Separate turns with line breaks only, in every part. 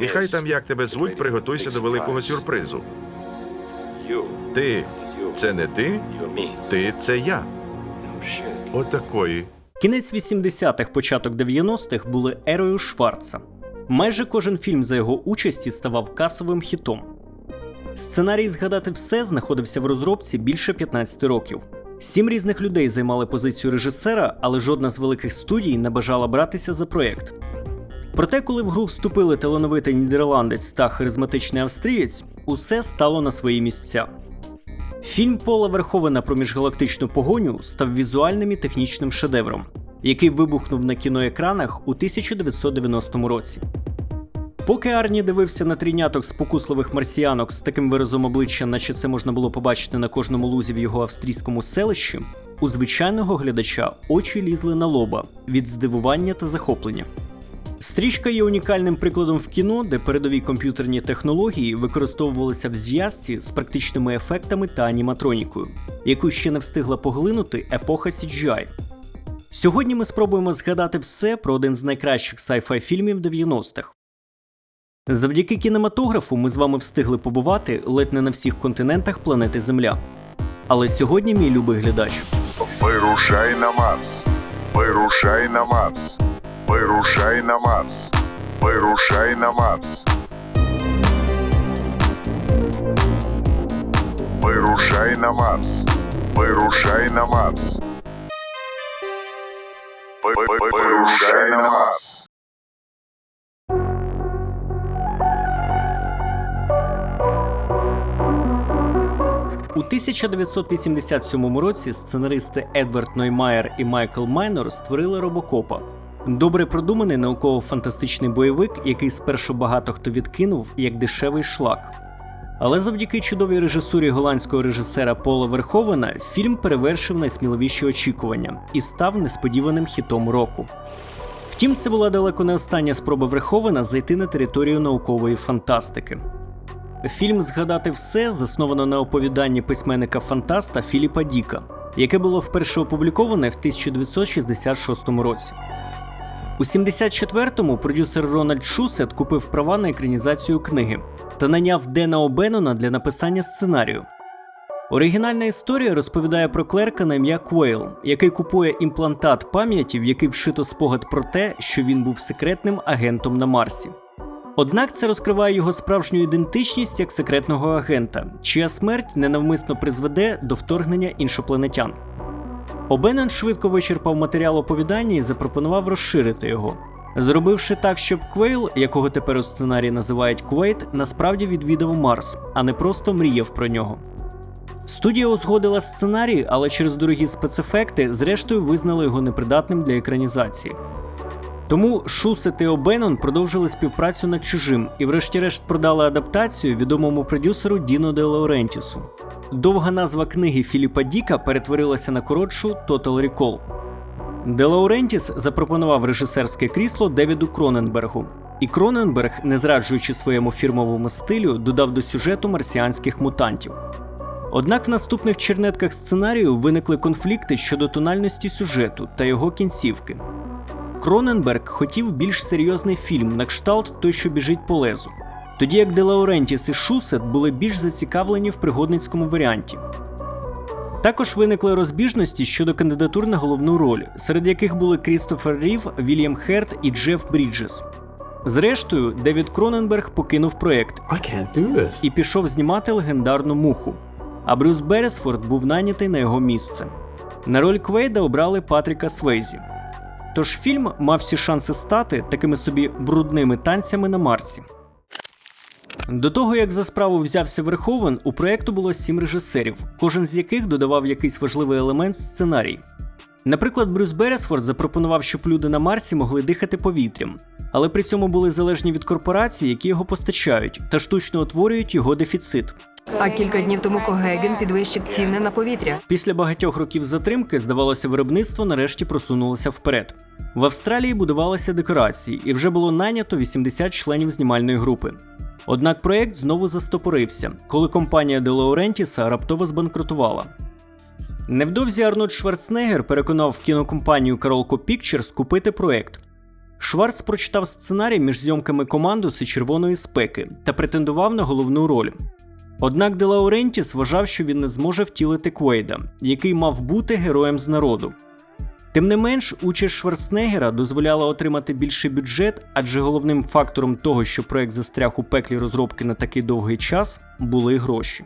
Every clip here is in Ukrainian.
І хай там як тебе звуть, приготуйся до великого сюрпризу. Ти це не ти, ти це я. Отакої.
Кінець 80-х, початок 90-х були ерою Шварца. Майже кожен фільм за його участі ставав касовим хітом. Сценарій згадати все знаходився в розробці більше 15 років. Сім різних людей займали позицію режисера, але жодна з великих студій не бажала братися за проєкт. Проте, коли в гру вступили талановитий нідерландець та харизматичний австрієць, усе стало на свої місця. Фільм Пола Верховена про міжгалактичну погоню став візуальним і технічним шедевром, який вибухнув на кіноекранах у 1990 році. Поки Арні дивився на трійняток спокусливих марсіянок з таким виразом обличчя, наче це можна було побачити на кожному лузі в його австрійському селищі, у звичайного глядача очі лізли на лоба від здивування та захоплення. Стрічка є унікальним прикладом в кіно, де передові комп'ютерні технології використовувалися в зв'язці з практичними ефектами та аніматронікою, яку ще не встигла поглинути епоха CGI. Сьогодні ми спробуємо згадати все про один з найкращих sci-fi фільмів 90-х. Завдяки кінематографу ми з вами встигли побувати ледь не на всіх континентах планети Земля. Але сьогодні, мій любий глядач,
Вирушай на Марс. Вирушай на Марс. Вирушай на Марс. Вирушай на Марс. Вирушай на Марс. Вирушай на Марс. Ви- ви- ви- Вирушай на Марс.
У 1987 році сценаристи Едвард Ноймаєр і Майкл Майнор створили Робокопа. Добре продуманий науково-фантастичний бойовик, який спершу багато хто відкинув як дешевий шлак. Але завдяки чудовій режисурі голландського режисера Пола Верховена фільм перевершив найсміливіші очікування і став несподіваним хітом року. Втім, це була далеко не остання спроба Верховена зайти на територію наукової фантастики. Фільм Згадати все засновано на оповіданні письменника фантаста Філіпа Діка, яке було вперше опубліковане в 1966 році. У 74-му продюсер Рональд Шусет купив права на екранізацію книги та наняв Дена Обенона для написання сценарію. Оригінальна історія розповідає про клерка на ім'я Квейл, який купує імплантат пам'яті, в який вшито спогад про те, що він був секретним агентом на Марсі. Однак це розкриває його справжню ідентичність як секретного агента, чия смерть ненавмисно призведе до вторгнення іншопланетян. Обенен швидко вичерпав матеріал оповідання і запропонував розширити його, зробивши так, щоб Квейл, якого тепер у сценарії називають Квейт, насправді відвідав Марс, а не просто мріяв про нього. Студія узгодила сценарій, але через дорогі спецефекти, зрештою, визнали його непридатним для екранізації. Тому Шусет і Обенон продовжили співпрацю над чужим і, врешті-решт, продали адаптацію відомому продюсеру Діно де Лаурентісу. Довга назва книги Філіпа Діка перетворилася на коротшу Total Recall. Де Лаурентіс запропонував режисерське крісло Девіду Кроненбергу, і Кроненберг, не зраджуючи своєму фірмовому стилю, додав до сюжету марсіанських мутантів. Однак в наступних чернетках сценарію виникли конфлікти щодо тональності сюжету та його кінцівки. Кроненберг хотів більш серйозний фільм на кшталт той, що біжить по лезу, тоді як Де Лаурентіс і Шусет були більш зацікавлені в пригодницькому варіанті. Також виникли розбіжності щодо кандидатур на головну роль, серед яких були Крістофер Рів, Вільям Херт і Джеф Бріджес. Зрештою, Девід Кроненберг покинув проект і пішов знімати легендарну муху. А Брюс Бересфорд був нанятий на його місце. На роль Квейда обрали Патріка Свейзі. Тож фільм мав всі шанси стати такими собі брудними танцями на Марсі. До того, як за справу взявся Верховен, у проєкту було сім режисерів, кожен з яких додавав якийсь важливий елемент в сценарій. Наприклад, Брюс Бересфорд запропонував, щоб люди на Марсі могли дихати повітрям, але при цьому були залежні від корпорацій, які його постачають, та штучно утворюють його дефіцит.
А кілька днів тому Когеген підвищив ціни на повітря.
Після багатьох років затримки, здавалося, виробництво нарешті просунулося вперед. В Австралії будувалися декорації, і вже було найнято 80 членів знімальної групи. Однак проєкт знову застопорився, коли компанія Де Лаурентіса раптово збанкрутувала. Невдовзі Арнольд Шварценеггер переконав кінокомпанію Carolco Pictures купити проєкт. Шварц прочитав сценарій між зйомками командуси червоної спеки та претендував на головну роль. Однак Де Лаурентіс вважав, що він не зможе втілити Квейда, який мав бути героєм з народу. Тим не менш, участь Шварценеггера дозволяла отримати більший бюджет, адже головним фактором того, що проект застряг у пеклі розробки на такий довгий час, були гроші.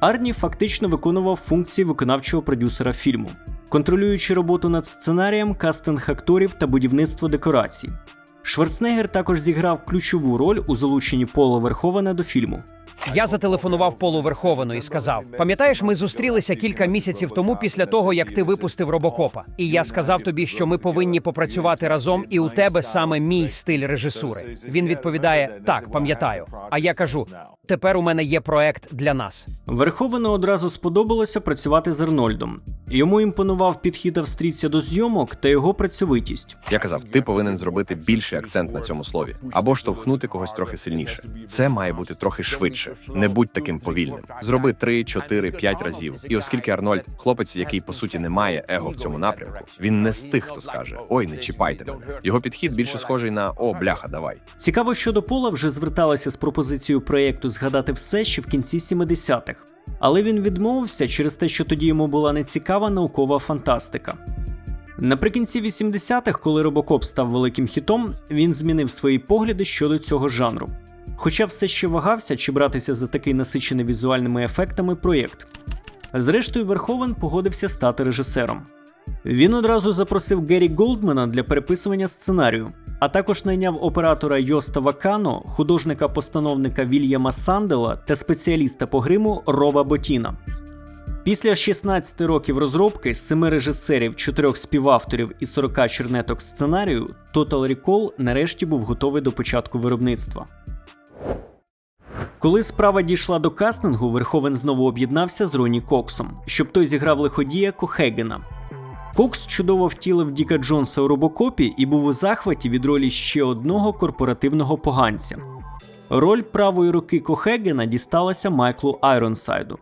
Арні фактично виконував функції виконавчого продюсера фільму, контролюючи роботу над сценарієм, кастинг акторів та будівництво декорацій. Шварценеггер також зіграв ключову роль у залученні Пола Верховена до фільму.
Я зателефонував Полу Верховену і сказав: пам'ятаєш, ми зустрілися кілька місяців тому після того, як ти випустив робокопа. І я сказав тобі, що ми повинні попрацювати разом, і у тебе саме мій стиль режисури. Він відповідає: Так, пам'ятаю. А я кажу: тепер у мене є проект для нас.
Верховену одразу сподобалося працювати з Арнольдом. Йому імпонував підхід австрійця до зйомок та його працьовитість.
Я казав, ти повинен зробити більший акцент на цьому слові або штовхнути когось трохи сильніше. Це має бути трохи швидше. Не будь таким повільним. Зроби 3, 4, 5 разів. І оскільки Арнольд, хлопець, який по суті не має его в цьому напрямку, він не з тих, хто скаже: Ой, не чіпайте мене. Його підхід більше схожий на О, бляха, давай.
Цікаво, що до Пола вже зверталися з пропозицією проєкту згадати все ще в кінці 70-х. Але він відмовився через те, що тоді йому була нецікава наукова фантастика. Наприкінці 80-х, коли Робокоп став великим хітом, він змінив свої погляди щодо цього жанру. Хоча все ще вагався, чи братися за такий насичений візуальними ефектами проєкт. Зрештою, Верховен погодився стати режисером. Він одразу запросив Геррі Голдмена для переписування сценарію, а також найняв оператора Йоста Вакано, художника-постановника Вільяма Сандела та спеціаліста по гриму Роба Ботіна. Після 16 років розробки, 7 режисерів, 4 співавторів і 40 чернеток сценарію, Total Recall нарешті був готовий до початку виробництва. Коли справа дійшла до кастингу, Верховен знову об'єднався з Роні Коксом, щоб той зіграв лиходія Кохегена. Кокс чудово втілив Діка Джонса у робокопі і був у захваті від ролі ще одного корпоративного поганця. Роль правої руки Кохегена дісталася Майклу Айронсайду.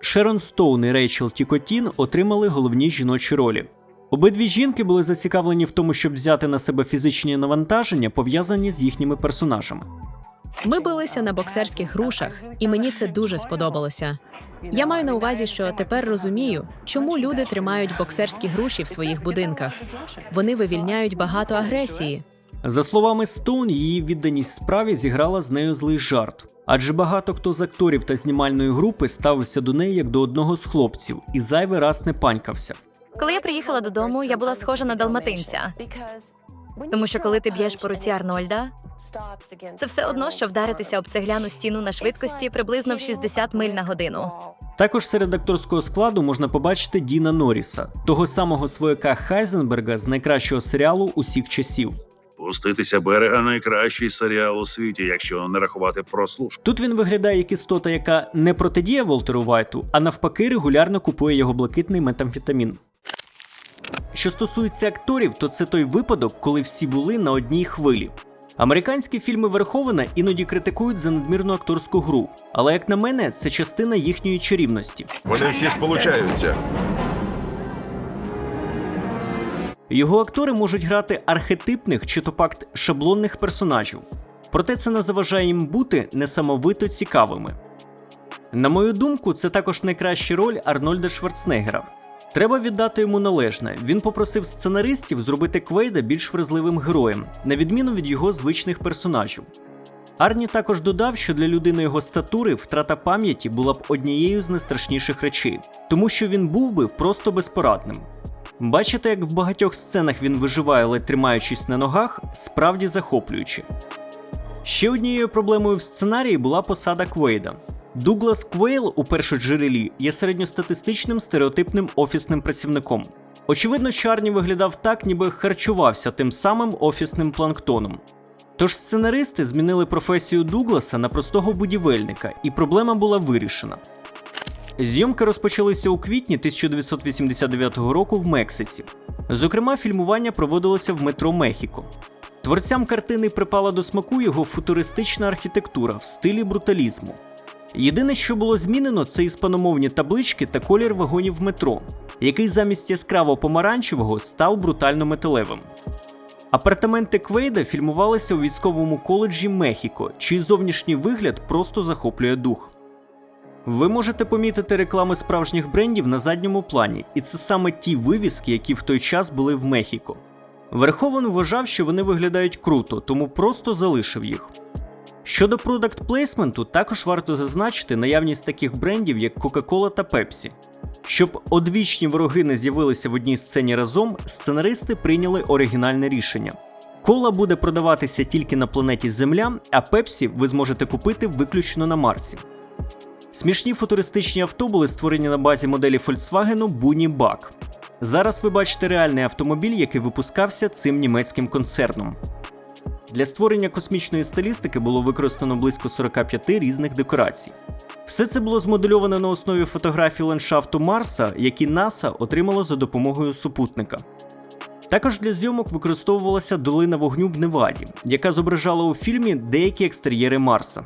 Шерон Стоун і Рейчел Тікотін отримали головні жіночі ролі. Обидві жінки були зацікавлені в тому, щоб взяти на себе фізичні навантаження, пов'язані з їхніми персонажами.
Ми билися на боксерських грушах, і мені це дуже сподобалося. Я маю на увазі, що тепер розумію, чому люди тримають боксерські груші в своїх будинках. Вони вивільняють багато агресії.
За словами Стоун, її відданість справі зіграла з нею злий жарт. Адже багато хто з акторів та знімальної групи ставився до неї як до одного з хлопців і зайвий раз не панькався.
Коли я приїхала додому, я була схожа на далматинця. Тому що коли ти б'єш по руці Арнольда, це все одно, що вдаритися об цегляну стіну на швидкості приблизно в 60 миль на годину.
Також серед акторського складу можна побачити Діна Норріса, того самого свояка Хайзенберга з найкращого серіалу усіх часів.
Пуститися берега найкращий серіал у світі, якщо не рахувати прослушку.
Тут він виглядає як істота, яка не протидіє Волтеру Вайту, а навпаки регулярно купує його блакитний метамфетамін. Що стосується акторів, то це той випадок, коли всі були на одній хвилі. Американські фільми Верховена іноді критикують за надмірну акторську гру, але як на мене, це частина їхньої чарівності.
Вони всі сполучаються.
Його актори можуть грати архетипних чи то пакт шаблонних персонажів, проте це не заважає їм бути несамовито цікавими. На мою думку, це також найкраща роль Арнольда Шварценеггера. Треба віддати йому належне. Він попросив сценаристів зробити Квейда більш вразливим героєм, на відміну від його звичних персонажів. Арні також додав, що для людини його статури втрата пам'яті була б однією з найстрашніших речей, тому що він був би просто безпорадним. Бачите, як в багатьох сценах він виживає, ледь тримаючись на ногах, справді захоплююче. Ще однією проблемою в сценарії була посада Квейда. Дуглас Квейл у першоджерелі є середньостатистичним стереотипним офісним працівником. Очевидно, що Арні виглядав так, ніби харчувався тим самим офісним планктоном. Тож сценаристи змінили професію Дугласа на простого будівельника, і проблема була вирішена. Зйомки розпочалися у квітні 1989 року в Мексиці. Зокрема, фільмування проводилося в метро Мехіко. Творцям картини припала до смаку його футуристична архітектура в стилі бруталізму. Єдине, що було змінено, це іспаномовні таблички та колір вагонів метро, який замість яскраво помаранчевого став брутально металевим. Апартаменти Квейда фільмувалися у військовому коледжі Мехіко, чий зовнішній вигляд просто захоплює дух. Ви можете помітити реклами справжніх брендів на задньому плані, і це саме ті вивіски, які в той час були в Мехіко. Верховен вважав, що вони виглядають круто, тому просто залишив їх. Щодо продакт плейсменту, також варто зазначити наявність таких брендів, як Coca-Cola та Pepsi. Щоб одвічні вороги не з'явилися в одній сцені разом, сценаристи прийняли оригінальне рішення. Кола буде продаватися тільки на планеті Земля, а Пепсі ви зможете купити виключно на Марсі. Смішні футуристичні авто були створені на базі моделі Volkswagen Bunny Bug. Зараз ви бачите реальний автомобіль, який випускався цим німецьким концерном. Для створення космічної стилістики було використано близько 45 різних декорацій. Все це було змодельовано на основі фотографій ландшафту Марса, які НАСА отримало за допомогою супутника. Також для зйомок використовувалася долина вогню в Неваді, яка зображала у фільмі деякі екстер'єри Марса.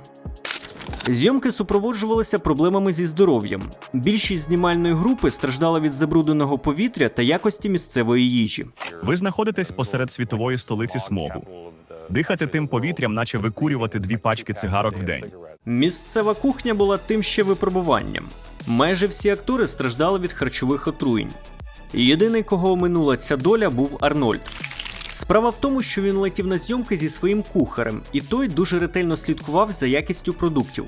Зйомки супроводжувалися проблемами зі здоров'ям. Більшість знімальної групи страждала від забрудненого повітря та якості місцевої їжі.
Ви знаходитесь посеред світової столиці смогу. Дихати тим повітрям, наче викурювати дві пачки цигарок в день.
Місцева кухня була тим ще випробуванням. Майже всі актори страждали від харчових отруєнь. Єдиний, кого оминула ця доля, був Арнольд. Справа в тому, що він летів на зйомки зі своїм кухарем, і той дуже ретельно слідкував за якістю продуктів.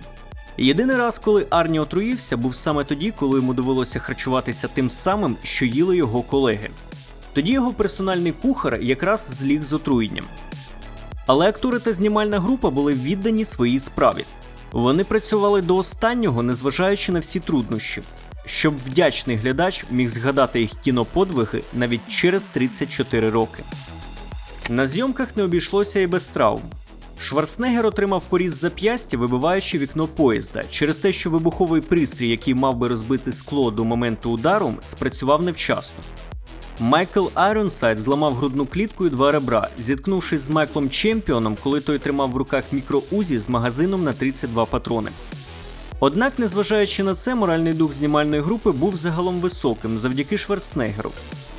Єдиний раз, коли Арні отруївся, був саме тоді, коли йому довелося харчуватися тим самим, що їли його колеги. Тоді його персональний кухар якраз зліг з отруєнням. Але актори та знімальна група були віддані своїй справі. Вони працювали до останнього, незважаючи на всі труднощі, щоб вдячний глядач міг згадати їх кіноподвиги навіть через 34 роки. На зйомках не обійшлося і без травм. Шварценеггер отримав поріз зап'ястя, вибиваючи вікно поїзда, через те, що вибуховий пристрій, який мав би розбити скло до моменту удару, спрацював невчасно. Майкл Айронсайд зламав грудну клітку і два ребра, зіткнувшись з Майклом Чемпіоном, коли той тримав в руках мікроузі з магазином на 32 патрони. Однак, незважаючи на це, моральний дух знімальної групи був загалом високим завдяки Шварценеггеру,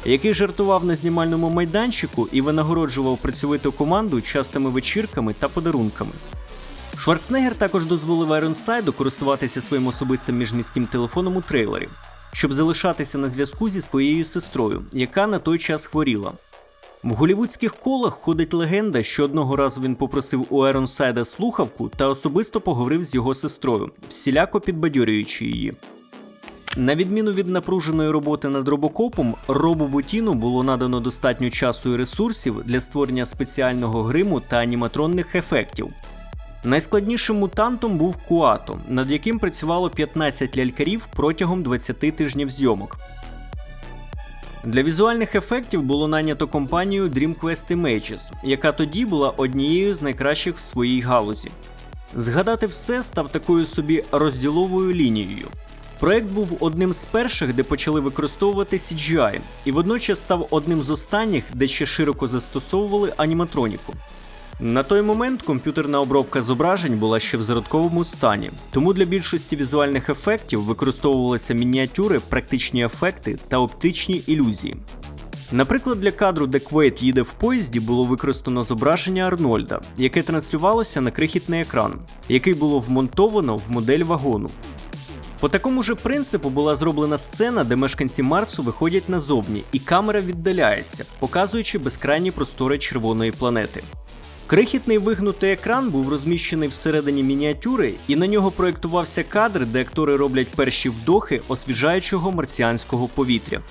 який жартував на знімальному майданчику і винагороджував працьовиту команду частими вечірками та подарунками. Шварценеггер також дозволив Айронсайду користуватися своїм особистим міжміським телефоном у трейлері, щоб залишатися на зв'язку зі своєю сестрою, яка на той час хворіла. В голівудських колах ходить легенда, що одного разу він попросив у Айронсайда слухавку та особисто поговорив з його сестрою, всіляко підбадьорюючи її. На відміну від напруженої роботи над робокопом, Робу Бутіну було надано достатньо часу і ресурсів для створення спеціального гриму та аніматронних ефектів. Найскладнішим мутантом був Куато, над яким працювало 15 лялькарів протягом 20 тижнів зйомок. Для візуальних ефектів було нанято компанію DreamQuest Images, яка тоді була однією з найкращих в своїй галузі. Згадати все став такою собі розділовою лінією. Проект був одним з перших, де почали використовувати CGI, і водночас став одним з останніх, де ще широко застосовували аніматроніку. На той момент комп'ютерна обробка зображень була ще в зародковому стані, тому для більшості візуальних ефектів використовувалися мініатюри, практичні ефекти та оптичні ілюзії. Наприклад, для кадру, де Квейт їде в поїзді, було використано зображення Арнольда, яке транслювалося на крихітний екран, який було вмонтовано в модель вагону. По такому же принципу була зроблена сцена, де мешканці Марсу виходять назовні, і камера віддаляється, показуючи безкрайні простори червоної планети. Крихітний вигнутий екран був розміщений всередині мініатюри, і на нього проєктувався кадр, де актори роблять перші вдохи освіжаючого марсіанського повітря.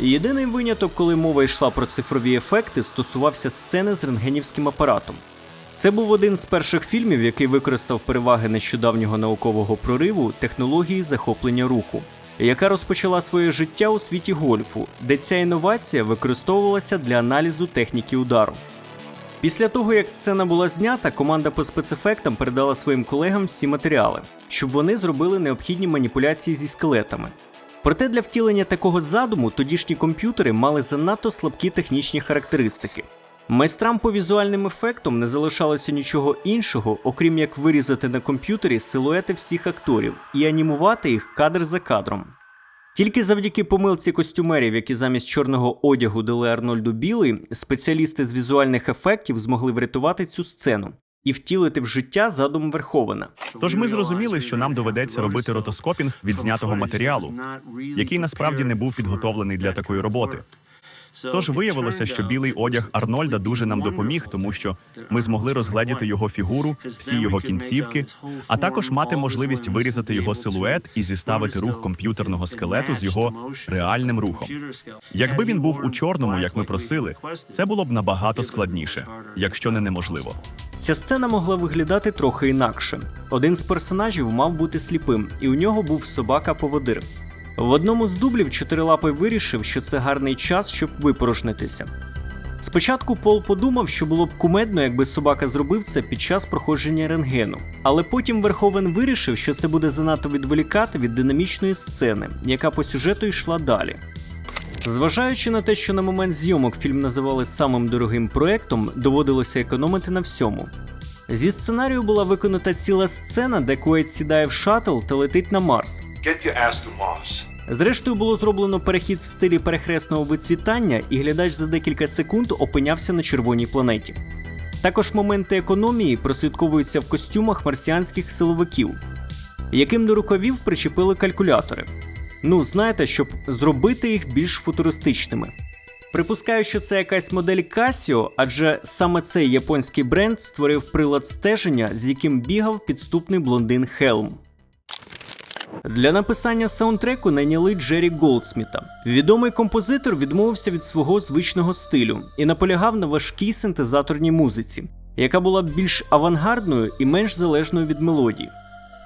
Єдиний виняток, коли мова йшла про цифрові ефекти, стосувався сцени з рентгенівським апаратом. Це був один з перших фільмів, який використав переваги нещодавнього наукового прориву технології захоплення руху, яка розпочала своє життя у світі гольфу, де ця інновація використовувалася для аналізу техніки удару. Після того, як сцена була знята, команда по спецефектам передала своїм колегам всі матеріали, щоб вони зробили необхідні маніпуляції зі скелетами. Проте для втілення такого задуму тодішні комп'ютери мали занадто слабкі технічні характеристики. Майстрам по візуальним ефектам не залишалося нічого іншого, окрім як вирізати на комп'ютері силуети всіх акторів і анімувати їх кадр за кадром. Тільки завдяки помилці костюмерів, які замість чорного одягу дали Арнольду білий, спеціалісти з візуальних ефектів змогли врятувати цю сцену і втілити в життя задум Верховена.
Тож ми зрозуміли, що нам доведеться робити ротоскопінг від знятого матеріалу, який насправді не був підготовлений для такої роботи. Тож виявилося, що білий одяг Арнольда дуже нам допоміг, тому що ми змогли розгледіти його фігуру, всі його кінцівки, а також мати можливість вирізати його силует і зіставити рух комп'ютерного скелету з його реальним рухом. Якби він був у чорному, як ми просили, це було б набагато складніше, якщо не неможливо.
Ця сцена могла виглядати трохи інакше. Один з персонажів мав бути сліпим, і у нього був собака-поводир. В одному з дублів чотирилапий вирішив, що це гарний час, щоб випорожнитися. Спочатку Пол подумав, що було б кумедно, якби собака зробив це під час проходження рентгену. Але потім Верховен вирішив, що це буде занадто відволікати від динамічної сцени, яка по сюжету йшла далі. Зважаючи на те, що на момент зйомок фільм називали самим дорогим проектом, доводилося економити на всьому. Зі сценарію була виконана ціла сцена, де Куейт сідає в шаттл та летить на Марс. Зрештою було зроблено перехід в стилі перехресного вицвітання, і глядач за декілька секунд опинявся на червоній планеті. Також моменти економії прослідковуються в костюмах марсіанських силовиків, яким до рукавів причепили калькулятори. Ну, знаєте, щоб зробити їх більш футуристичними. Припускаю, що це якась модель Casio, адже саме цей японський бренд створив прилад стеження, з яким бігав підступний блондин Хелм. Для написання саундтреку найняли Джері Голдсміта. Відомий композитор відмовився від свого звичного стилю і наполягав на важкій синтезаторній музиці, яка була більш авангардною і менш залежною від мелодії.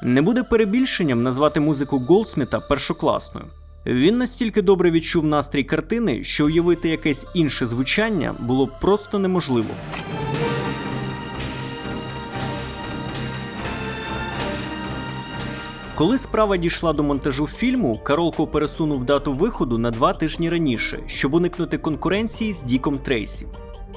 Не буде перебільшенням назвати музику Голдсміта першокласною. Він настільки добре відчув настрій картини, що уявити якесь інше звучання було просто неможливо. Коли справа дійшла до монтажу фільму, Каролко пересунув дату виходу на два тижні раніше, щоб уникнути конкуренції з Діком Трейсі.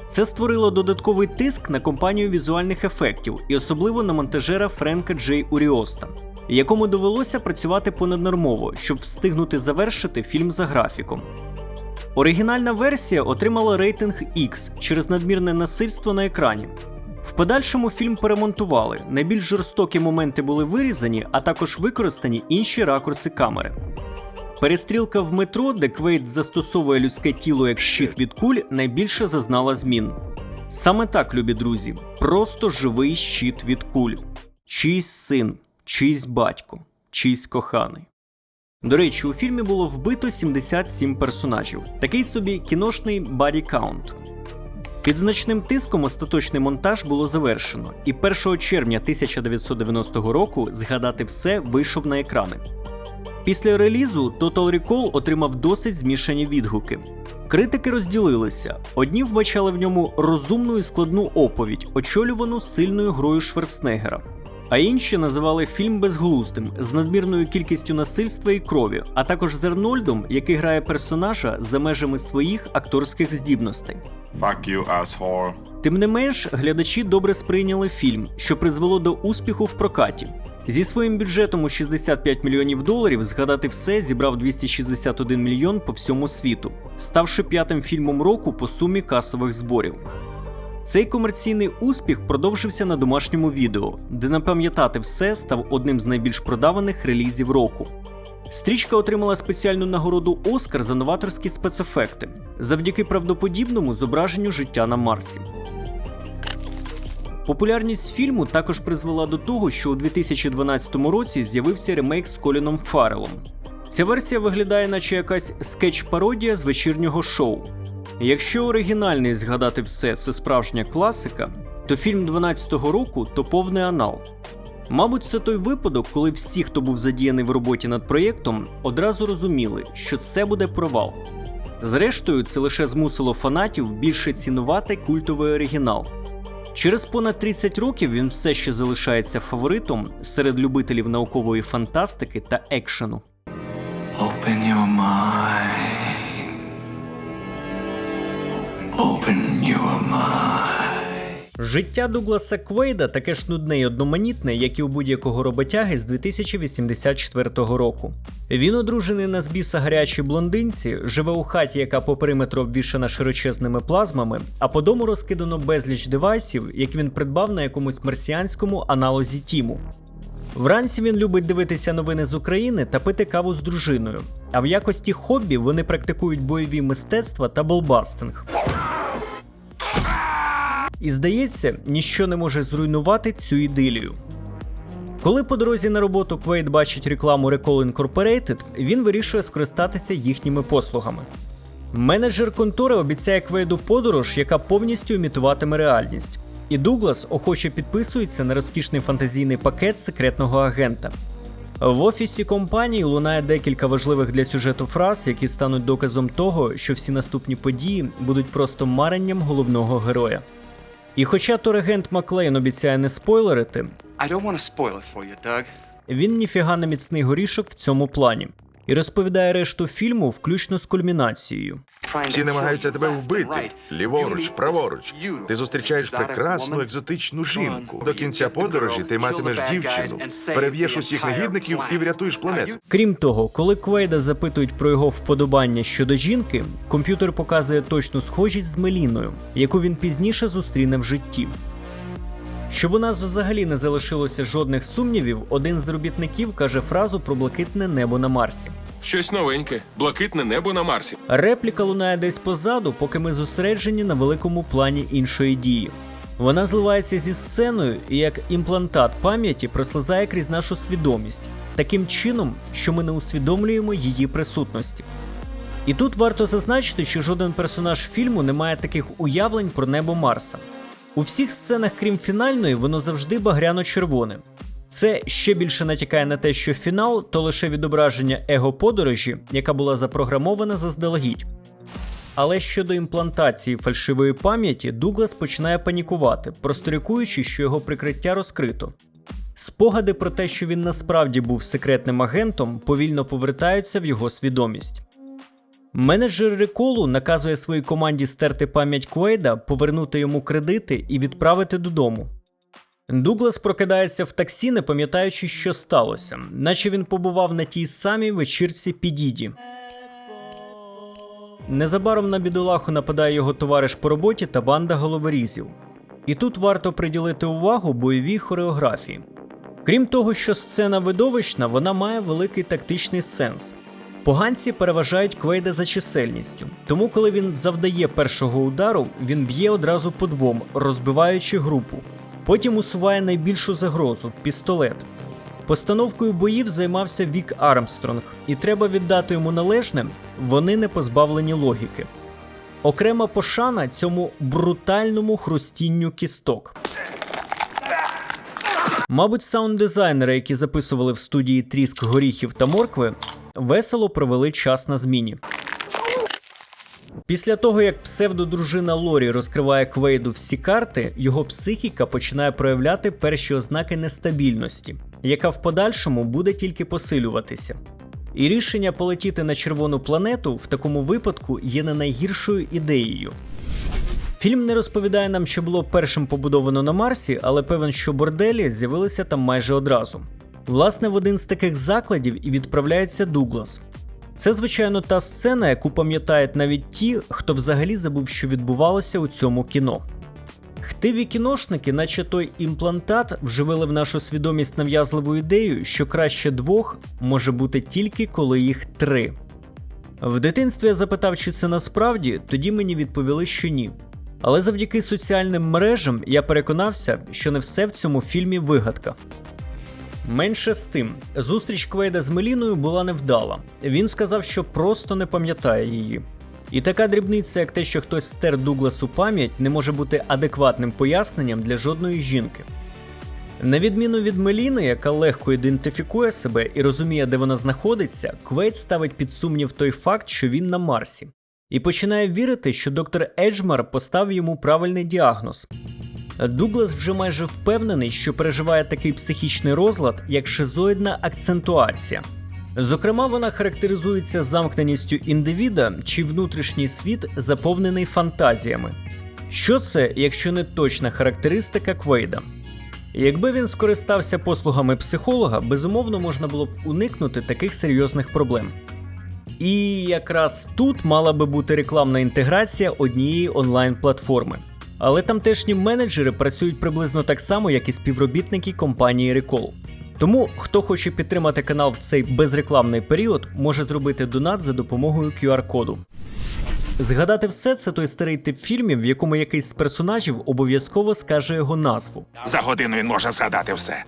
Це створило додатковий тиск на компанію візуальних ефектів і особливо на монтажера Френка Джей Уріоста, якому довелося працювати понаднормово, щоб встигнути завершити фільм за графіком. Оригінальна версія отримала рейтинг X через надмірне насильство на екрані. В подальшому фільм перемонтували. Найбільш жорстокі моменти були вирізані, а також використані інші ракурси камери. Перестрілка в метро, де Квейт застосовує людське тіло як щит від куль, найбільше зазнала змін. Саме так, любі друзі, просто живий щит від куль. Чийсь син, чийсь батько, чийсь коханий. До речі, у фільмі було вбито 77 персонажів. Такий собі кіношний баді каунт. Під значним тиском остаточний монтаж було завершено, і 1 червня 1990 року згадати все вийшов на екрани. Після релізу Total Recall отримав досить змішані відгуки. Критики розділилися: одні вбачали в ньому розумну і складну оповідь, очолювану сильною грою Шварценеггера. А інші називали фільм безглуздим з надмірною кількістю насильства і крові, а також з Арнольдом, який грає персонажа за межами своїх акторських здібностей.
Fuck you, asshole.
Тим не менш, глядачі добре сприйняли фільм, що призвело до успіху в прокаті. Зі своїм бюджетом у 65 мільйонів доларів згадати все зібрав 261 мільйон по всьому світу, ставши п'ятим фільмом року по сумі касових зборів. Цей комерційний успіх продовжився на домашньому відео, де напам'ятати все став одним з найбільш продаваних релізів року. Стрічка отримала спеціальну нагороду Оскар за новаторські спецефекти завдяки правдоподібному зображенню життя на Марсі. Популярність фільму також призвела до того, що у 2012 році з'явився ремейк з Коліном Фарелом. Ця версія виглядає, наче якась скетч-пародія з вечірнього шоу. Якщо оригінальний згадати все це справжня класика, то фільм 12-го року то повний анал. Мабуть, це той випадок, коли всі, хто був задіяний в роботі над проєктом, одразу розуміли, що це буде провал. Зрештою, це лише змусило фанатів більше цінувати культовий оригінал. Через понад 30 років він все ще залишається фаворитом серед любителів наукової фантастики та екшену.
Open your mind. Open.
Життя Дугласа Квейда таке ж нудне й одноманітне, як і у будь-якого роботяги з 2084 року. Він одружений на збіса гарячій блондинці, живе у хаті, яка по периметру обвішана широчезними плазмами, а по дому розкидано безліч девайсів, які він придбав на якомусь марсіанському аналозі Тіму. Вранці він любить дивитися новини з України та пити каву з дружиною. А в якості хобі вони практикують бойові мистецтва та болбастинг. І здається, ніщо не може зруйнувати цю ідилію. Коли по дорозі на роботу Квейт бачить рекламу Recall Incorporated, він вирішує скористатися їхніми послугами. Менеджер контори обіцяє Квейду подорож, яка повністю імітуватиме реальність. І Дуглас охоче підписується на розкішний фантазійний пакет секретного агента. В офісі компанії лунає декілька важливих для сюжету фраз, які стануть доказом того, що всі наступні події будуть просто маренням головного героя. І хоча турагент Маклейн обіцяє не спойлерити,
I don't want to spoil it for you, Doug.
він ніфіга не міцний горішок в цьому плані і розповідає решту фільму, включно з кульмінацією.
Всі намагаються тебе вбити. Ліворуч, праворуч. Ти зустрічаєш прекрасну екзотичну жінку. До кінця подорожі ти матимеш дівчину, переб'єш усіх негідників і врятуєш планету.
Крім того, коли Квейда запитують про його вподобання щодо жінки, комп'ютер показує точну схожість з Меліною, яку він пізніше зустріне в житті. Щоб у нас взагалі не залишилося жодних сумнівів, один з робітників каже фразу про блакитне небо на Марсі.
Щось новеньке, блакитне небо на Марсі.
Репліка лунає десь позаду, поки ми зосереджені на великому плані іншої дії. Вона зливається зі сценою і як імплантат пам'яті прослизає крізь нашу свідомість, таким чином, що ми не усвідомлюємо її присутності. І тут варто зазначити, що жоден персонаж фільму не має таких уявлень про небо Марса. У всіх сценах, крім фінальної, воно завжди багряно-червоне. Це ще більше натякає на те, що фінал то лише відображення его подорожі, яка була запрограмована заздалегідь. Але щодо імплантації фальшивої пам'яті, Дуглас починає панікувати, просторікуючи, що його прикриття розкрито. Спогади про те, що він насправді був секретним агентом, повільно повертаються в його свідомість. Менеджер Реколу наказує своїй команді стерти пам'ять Квейда, повернути йому кредити і відправити додому. Дуглас прокидається в таксі, не пам'ятаючи, що сталося, наче він побував на тій самій вечірці Підіді. Незабаром на бідолаху нападає його товариш по роботі та банда головорізів. І тут варто приділити увагу бойовій хореографії. Крім того, що сцена видовищна, вона має великий тактичний сенс. Поганці переважають Квейда за чисельністю, тому коли він завдає першого удару, він б'є одразу по двом, розбиваючи групу. Потім усуває найбільшу загрозу пістолет. Постановкою боїв займався Вік Армстронг, і треба віддати йому належне, вони не позбавлені логіки. Окрема пошана цьому брутальному хрустінню кісток. Мабуть, саунд-дизайнери, які записували в студії тріск горіхів та моркви, весело провели час на зміні. Після того, як псевдодружина Лорі розкриває Квейду всі карти, його психіка починає проявляти перші ознаки нестабільності, яка в подальшому буде тільки посилюватися. І рішення полетіти на червону планету в такому випадку є не найгіршою ідеєю. Фільм не розповідає нам, що було першим побудовано на Марсі, але певен, що борделі з'явилися там майже одразу. Власне, в один з таких закладів і відправляється Дуглас. Це, звичайно, та сцена, яку пам'ятають навіть ті, хто взагалі забув, що відбувалося у цьому кіно. Хтиві кіношники, наче той імплантат, вживили в нашу свідомість нав'язливу ідею, що краще двох може бути тільки коли їх три. В дитинстві я запитав, чи це насправді, тоді мені відповіли, що ні. Але завдяки соціальним мережам я переконався, що не все в цьому фільмі вигадка. Менше з тим, зустріч Квейда з Меліною була невдала. Він сказав, що просто не пам'ятає її. І така дрібниця, як те, що хтось стер Дугласу пам'ять, не може бути адекватним поясненням для жодної жінки. На відміну від Меліни, яка легко ідентифікує себе і розуміє, де вона знаходиться, Квейт ставить під сумнів той факт, що він на Марсі, і починає вірити, що доктор Еджмар поставив йому правильний діагноз. Дуглас вже майже впевнений, що переживає такий психічний розлад, як шизоїдна акцентуація. Зокрема, вона характеризується замкненістю індивіда, чи внутрішній світ заповнений фантазіями. Що це, якщо не точна характеристика Квейда? Якби він скористався послугами психолога, безумовно можна було б уникнути таких серйозних проблем. І якраз тут мала би бути рекламна інтеграція однієї онлайн-платформи. Але тамтешні менеджери працюють приблизно так само, як і співробітники компанії Recall. Тому, хто хоче підтримати канал в цей безрекламний період, може зробити донат за допомогою QR-коду. Згадати все це той старий тип фільмів, в якому якийсь з персонажів обов'язково скаже його назву.
За годину він може згадати все.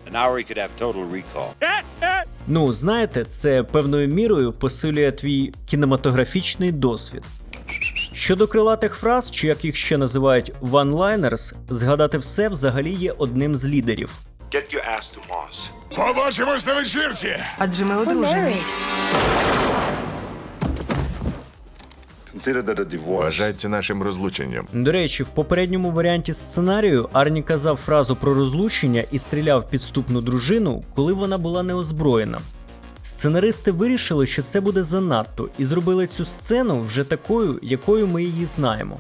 Ну, знаєте, це певною мірою посилює твій кінематографічний досвід. Щодо крилатих фраз, чи як їх ще називають one-liners, згадати все взагалі є одним з лідерів.
Побачимось на вечірці.
Адже ми одружені.
Вважається нашим розлученням.
До речі, в попередньому варіанті сценарію Арні казав фразу про розлучення і стріляв підступну дружину, коли вона була неозброєна. Сценаристи вирішили, що це буде занадто, і зробили цю сцену вже такою, якою ми її знаємо.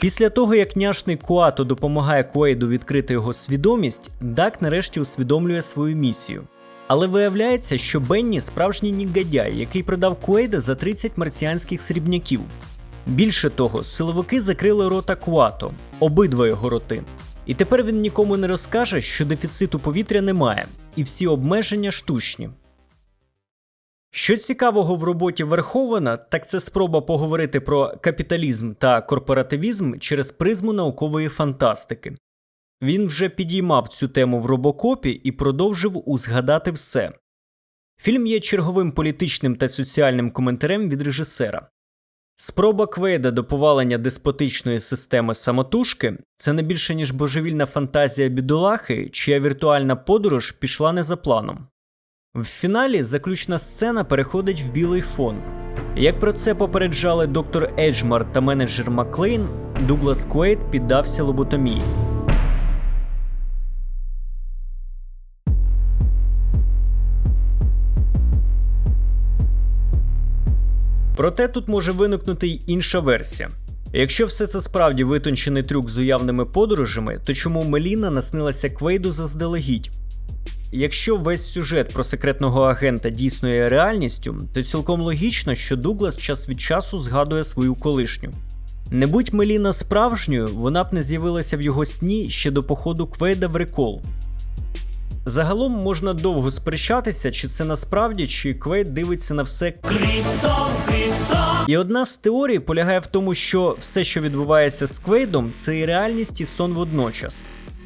Після того, як няшний Куато допомагає Куейду відкрити його свідомість, Дак нарешті усвідомлює свою місію. Але виявляється, що Бенні справжній нігодяй, який продав Куейда за 30 марсіанських срібняків. Більше того, силовики закрили рота Куато, обидва його роти. І тепер він нікому не розкаже, що дефіциту повітря немає, і всі обмеження штучні. Що цікавого в роботі Верховена, так це спроба поговорити про капіталізм та корпоративізм через призму наукової фантастики. Він вже підіймав цю тему в робокопі і продовжив узгадати все. Фільм є черговим політичним та соціальним коментарем від режисера. Спроба Квейда до повалення деспотичної системи самотужки це не більше ніж божевільна фантазія бідолахи, чия віртуальна подорож пішла не за планом. В фіналі заключна сцена переходить в білий фон. Як про це попереджали доктор Еджмар та менеджер Маклейн, Дуглас Куейт піддався лоботомії. Проте тут може виникнути й інша версія. Якщо все це справді витончений трюк з уявними подорожами, то чому Меліна наснилася Квейду заздалегідь? Якщо весь сюжет про секретного агента дійсно є реальністю, то цілком логічно, що Дуглас час від часу згадує свою колишню. Не будь Меліна справжньою, вона б не з'явилася в його сні ще до походу Квейда в Рекол. Загалом можна довго сперечатися, чи це насправді, чи Квейд дивиться на все і одна з теорій полягає в тому, що все, що відбувається з Квейдом, це і реальність і сон водночас.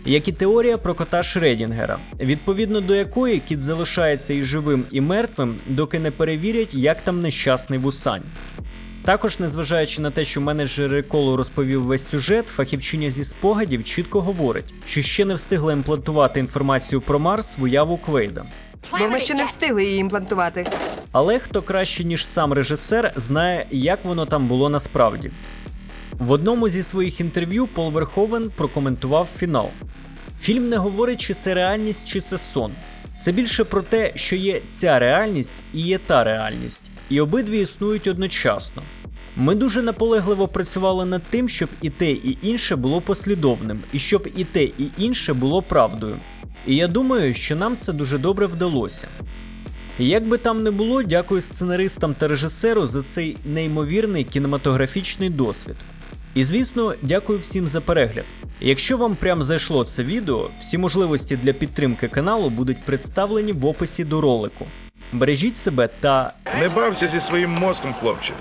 Як і теорія про кота Шредінгера, відповідно до якої кіт залишається і живим, і мертвим, доки не перевірять, як там нещасний вусань. Також, незважаючи на те, що менеджер Реколу розповів весь сюжет, фахівчиня зі спогадів чітко говорить, що ще не встигла імплантувати інформацію про Марс в уяву Квейда.
Бо ми ще не встигли її імплантувати.
Але хто краще, ніж сам режисер, знає, як воно там було насправді. В одному зі своїх інтерв'ю Пол Верховен прокоментував фінал. Фільм не говорить, чи це реальність, чи це сон. Це більше про те, що є ця реальність і є та реальність, і обидві існують одночасно. Ми дуже наполегливо працювали над тим, щоб і те, і інше було послідовним, і щоб і те, і інше було правдою. І я думаю, що нам це дуже добре вдалося. Як би там не було, дякую сценаристам та режисеру за цей неймовірний кінематографічний досвід. І звісно, дякую всім за перегляд. Якщо вам прям зайшло це відео, всі можливості для підтримки каналу будуть представлені в описі до ролику. Бережіть себе та
Не бався зі своїм мозком, хлопче.